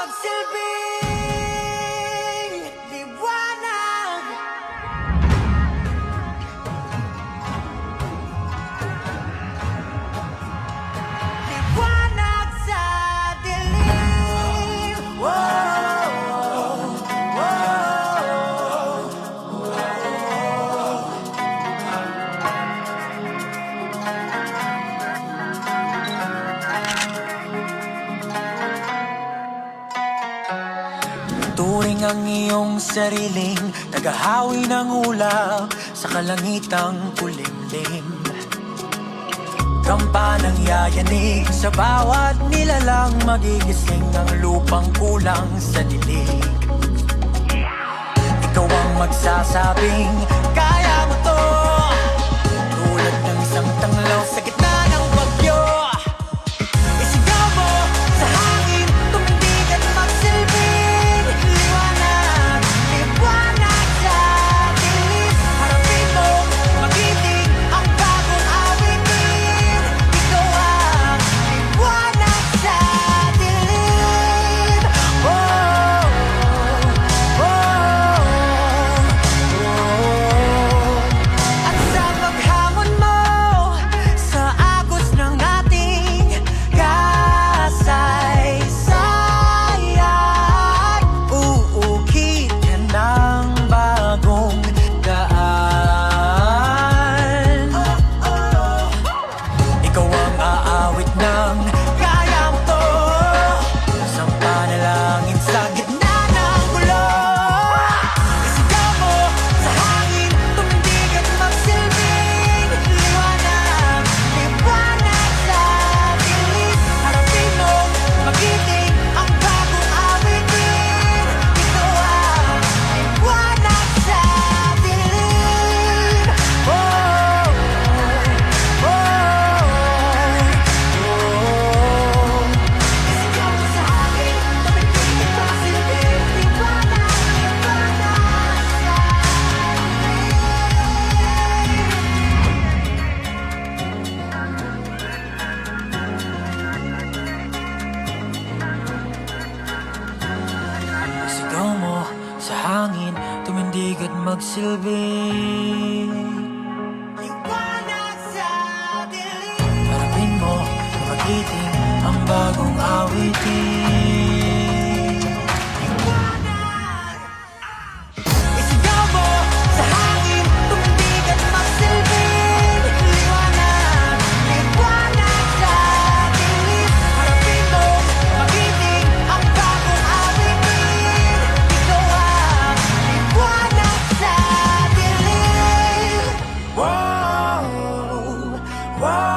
Bak Silvi Ituring ang iyong sariling Tagahawi ng ulap Sa kalangitang kulimlim. Kampanang yayanig Sa bawat nilalang Magigising ang lupang kulang sa dilig. Ikaw ang magsasabing Mandigat magsilbi. Liwanag sa dilim Harapin mo, magiting ang bagong awitin. Whoa.